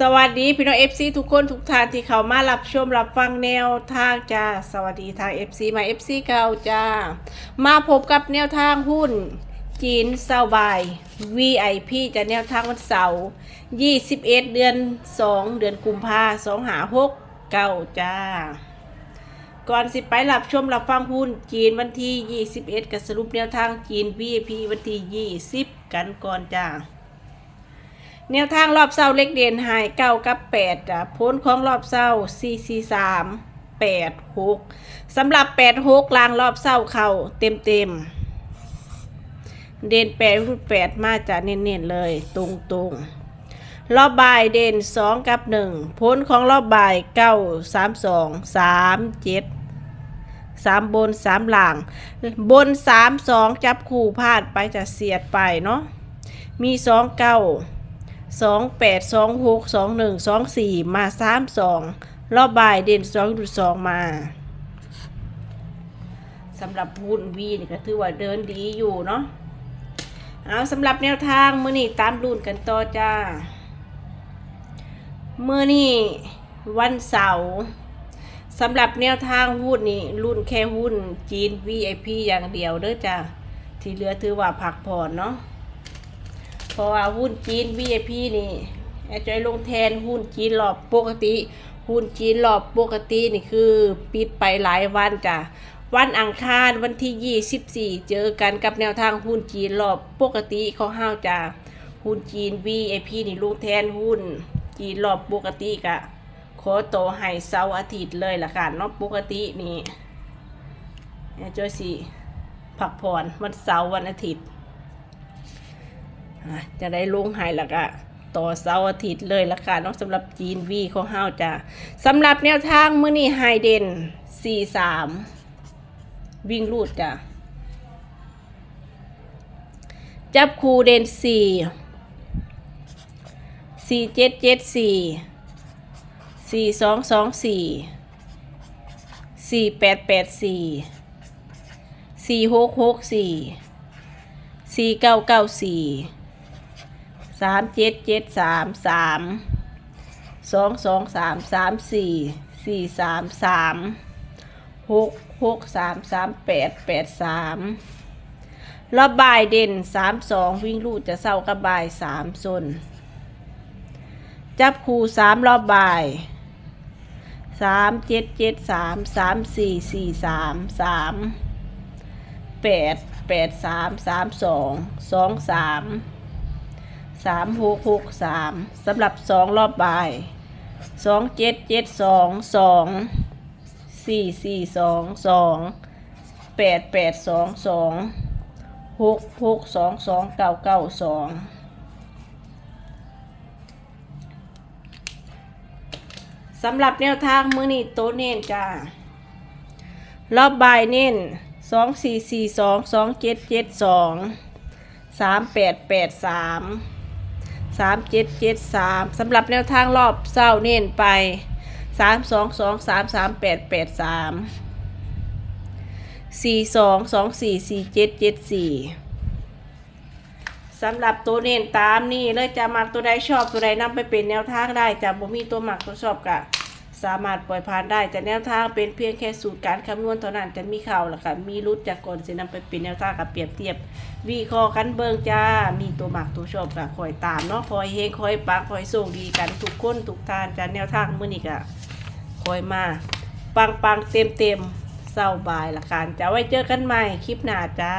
สวัสดีพี่น้องเอฟซีทุกคนทุกท่านที่เข้ามารับชมรับฟังแนวทางจ้าสวัสดีทาง FC มา FC เก่าจ้า มาพบกับแนวทางหุ้น จีนเซาบาย VIP จะแนวทางวันเสาร์21 เดือน 2 เดือนกุมภาสองหาหกเก้าจ้า ก่อนสิไปรับชมรับฟังหุ้นจีนวันที่ 21กับสรุปแนวทางจีน VIP วันที่ 20 กันก่อนจ้า แนวทางรอบเศร้าเล็กเด่นหายเก้ากับแปดจ้ะพ้นของรอบเศร้าสี่สี่สามแปดหกสำหรับแปดหกลางรอบเศร้าเข่าเต็มเต็มเด่นแปดรูดแปดมาจากเน้นๆเลยตรงตรงรอบบ่ายเด่นสองกับหนึ่งพ้นของรอบบ่ายเก้าสามสองสามเจ็ดสามบนสามหลังบนสามสองจับคู่พลาดไปจะเสียดไปเนาะมีสองเก้า สองแปดสองหกสองหนึ่งสองสี่มาสามสองรอบบ่ายเด่นสองดุสองมาสำหรับหุ้นวีนี่ก็ถือว่าเดินดีอยู่เนาะเอาสำหรับแนวทางมือนี่ตามรุ่นกันต่อจ้ามือนี่วันเสาร์สำหรับแนวทางหุ้นนี่รุ่นแค่หุ้นจีน VIP อย่างเดียวเด้อจ้าที่เหลือถือว่าผักผ่อนเนาะ เพราะว่าหุ้นจีน VIP นี่แอดจอยลงแทนหุ้นจีนรอบปกติ หุ้นจีนรอบปกตินี่คือ ปิดไปหลายวันจ้ะวันอังคารวันที่ 24 เจอกันกับแนวทางหุ้นจีนรอบปกติเของห้าวจ้ะหุ้นจีน VIP นี่ลงแทนหุ้นจีนรอบปกติกะขอโตให้เสาร์อาทิตย์เลยละค่ะเนาะปกตินี่แอดจอยสิพักผ่อนวันเสาร์วันอาทิตย์ จะได้ลงหายแล้วก็ต่อเสาร์อาทิตย์เลยราคาะนอกสำหรับจีนวีเขาห้ฮาจะสำหรับแนวทางมื้อนี้ไฮเดนสี่สามวิ่งรูดจ้ะจับคูเดนสี่สี่เจ็ดเจ็ดสี่สี่สองสองสี่สี่แปดแปดสี่สี่หกหกสี่สี่เก้าเก้าสี่ สามเจ็ดเจ็ดสามสามสองสองสามสามสี่สี่สามสามหกหกสามสามแปดแปดสามรอบบ่ายเด่นสามสองวิ่งลูดจะเศร้ากับบายสามซนจับคูสามรอบบ่ายสามเจ็ดเจ็ดสามสามสี่สี่สามสามแปดแปดสามสามสองสองสาม สามหกหกสามสำหรับสองรอบบ่ายสองเจ็ดเจ็ดสองสองสี่สี่สองสองแปดแปดสองสองหกหกสองสองเก้าเก้าสองสำหรับแนวทางมือนี่โตะเน้นจ้ารอบบ่ายเน้นสองสี่สี่สองสองเจ็ดเจ็ดสองสามแปดแปดสาม สามเจ็ดเจ็ดสามสำหรับแนวทางรอบเศร้าเน้นไปสามสองสองสามสามแปดแปดสามสี่สองสองสี่สี่เจ็ดเจ็ดสี่สำหรับตัวเน้นตามนี่เลยจะมักตัวใดชอบตัวใดนำไปเป็นแนวทางได้จะบ่มีตัวหมักตัวชอบกะ สามารถปล่อยผ่านได้แต่แนวทางเป็นเพียงแค่สูตรการคำนวณเท่านั้นจะมีข่าวล่ะค่ะมีรุดจากก่อนจะนำไปเป็นแนวทางกับเปรียบเทียบวิเคราะห์กันเบิงจ้า มีตัวหมักตัวชอบกับคอยตามเนาะคอยเฮงคอยปังคอยส่งดีกันทุกคนทุกทานจ้าแนวทางมื้อนี้ก็คอยมา ปังปังเต็มเต็มๆเศร้าบายละกันจะไว้เจอกันใหม่คลิปหน้าจ้า